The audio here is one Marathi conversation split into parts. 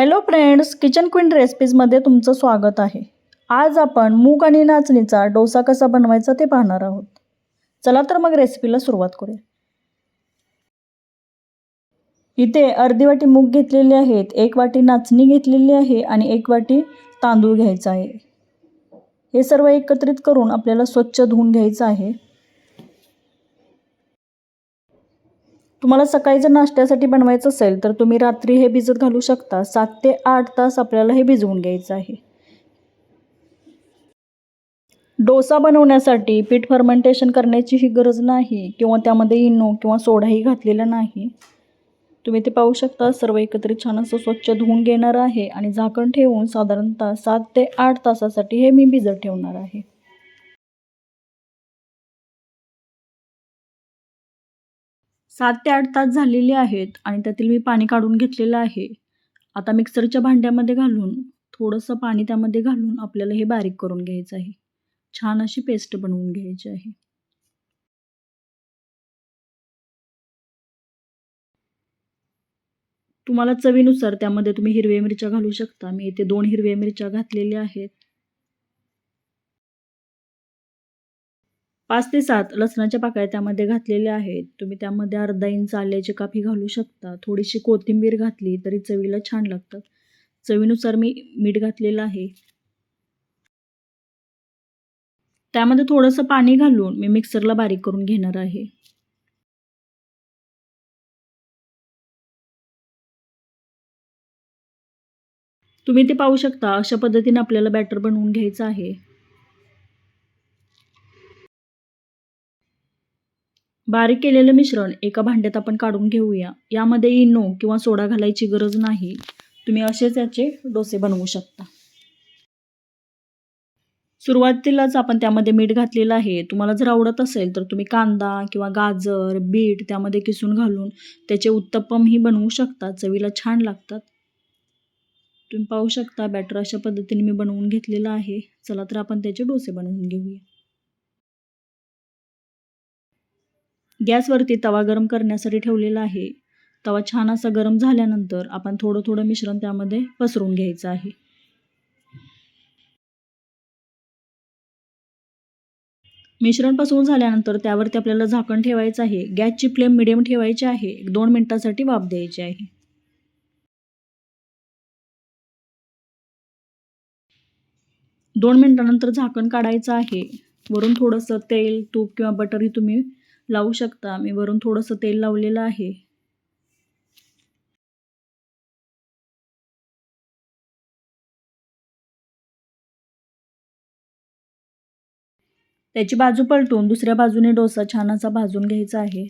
हॅलो फ्रेंड्स किचन क्वीन रेसिपीजमध्ये तुमचं स्वागत आहे. आज आपण मूग आणि नाचणीचा डोसा कसा बनवायचा ते पाहणार आहोत. चला तर मग रेसिपीला सुरुवात करूया. इथे अर्धी वाटी मूग घेतलेली आहेत एक वाटी नाचणी घेतलेली आहे आणि एक वाटी तांदूळ घ्यायचा आहे. हे सर्व एकत्रित करून आपल्याला स्वच्छ धुवून घ्यायचं आहे. तुम्हाला सकाळी जर नाश्त्यासाठी बनवायचं असेल तर तुम्ही रात्री हे भिजत घालू शकता. सात ते आठ तास आपल्याला हे भिजवून घ्यायचं आहे. डोसा बनवण्यासाठी पीठ फर्मेंटेशन करण्याची ही गरज नाही किंवा त्यामध्ये इनो किंवा सोडाही घातलेला नाही. तुम्ही ते पाहू शकता सर्व एकत्रित छान असं स्वच्छ धुवून घेणार आहे आणि झाकण ठेवून साधारणतः सात ते आठ तासासाठी हे मी भिजत ठेवणार आहे. सात ते आठ तास झालेले आहेत आणि त्यातील मी पाणी काढून घेतलेलं आहे. आता मिक्सरच्या भांड्यामध्ये घालून थोडंसं पाणी त्यामध्ये घालून आपल्याला हे बारीक करून घ्यायचं आहे. छान अशी पेस्ट बनवून घ्यायची आहे. तुम्हाला चवीनुसार त्यामध्ये तुम्ही हिरव्या मिरच्या घालू शकता. मी इथे दोन हिरव्या मिरच्या घातलेल्या आहेत. पाच ते सात लसणाच्या पाकळ्या त्यामध्ये घातलेल्या आहेत. तुम्ही त्यामध्ये अर्धा इंच आल्याची काफी घालू शकता. थोडीशी कोथिंबीर घातली तरी चवीला छान लागतात. चवीनुसार मी मीठ घातलेलं आहे. त्यामध्ये थोडंसं पाणी घालून मी मिक्सरला बारीक करून घेणार आहे. तुम्ही ते पाहू शकता अशा पद्धतीने आपल्याला बॅटर बनवून घ्यायचं आहे. बारीक केलेलं मिश्रण एका भांड्यात आपण काढून घेऊया. यामध्ये इनो किंवा सोडा घालायची गरज नाही. तुम्ही असेच याचे डोसे बनवू शकता. सुरुवातीलाच आपण त्यामध्ये मीठ घातलेलं आहे. तुम्हाला जर आवडत असेल तर तुम्ही कांदा किंवा गाजर बीट त्यामध्ये किसून घालून त्याचे उत्तप्पमही बनवू शकता. चवीला छान लागतात. तुम्ही पाहू शकता बॅटर अशा पद्धतीने मी बनवून घेतलेलं आहे. चला तर आपण त्याचे डोसे बनवून घेऊया. गॅसवरती तवा गरम करण्यासाठी ठेवलेला आहे. तवा छान असा गरम झाल्यानंतर आपण थोडं थोडं मिश्रण त्यामध्ये पसरून घ्यायचं आहे. मिश्रण पसरून झाल्यानंतर त्यावरती आपल्याला झाकण ठेवायचं आहे. गॅसची फ्लेम मिडियम ठेवायची आहे. एक दोन मिनटासाठी वाफ द्यायची आहे. दोन मिनटानंतर झाकण काढायचं आहे. वरून थोडंसं तेल तूप किंवा बटरही तुम्ही लावू शकता मी वरून थोडंसं तेल लावलेलं आहे. त्याची बाजू पलटून दुसऱ्या बाजूने डोसा छान असा भाजून घ्यायचा आहे.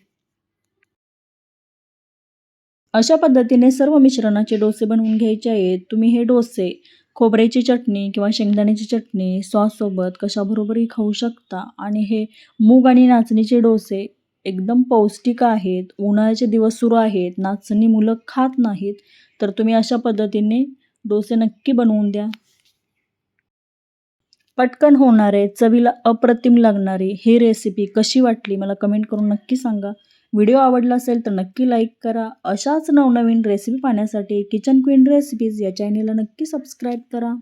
अशा पद्धतीने सर्व मिश्रणाचे डोसे बनवून घ्यायचे आहेत. तुम्ही हे डोसे खोबऱ्याची चटणी किंवा शेंगदाण्याची चटणी सॉससोबत कशाबरोबरही खाऊ शकता. आणि हे मूग आणि नाचणीचे डोसे एकदम पौष्टिक आहेत. उन्हाळ्याचे दिवस सुरू आहेत. नाचणी मुलं खात नाहीत. तर तुम्ही अशा पद्धतीने डोसे नक्की बनवून द्या. पटकन होणारे चवीला अप्रतिम लागणारी ही रेसिपी कशी वाटली मला कमेंट करून नक्की सांगा. व्हिडिओ आवडला असेल तर नक्की लाईक करा. अशाच नवनवीन रेसिपी पाहण्यासाठी किचन क्वीन रेसिपीज या चॅनेलला नक्की सबस्क्राईब करा.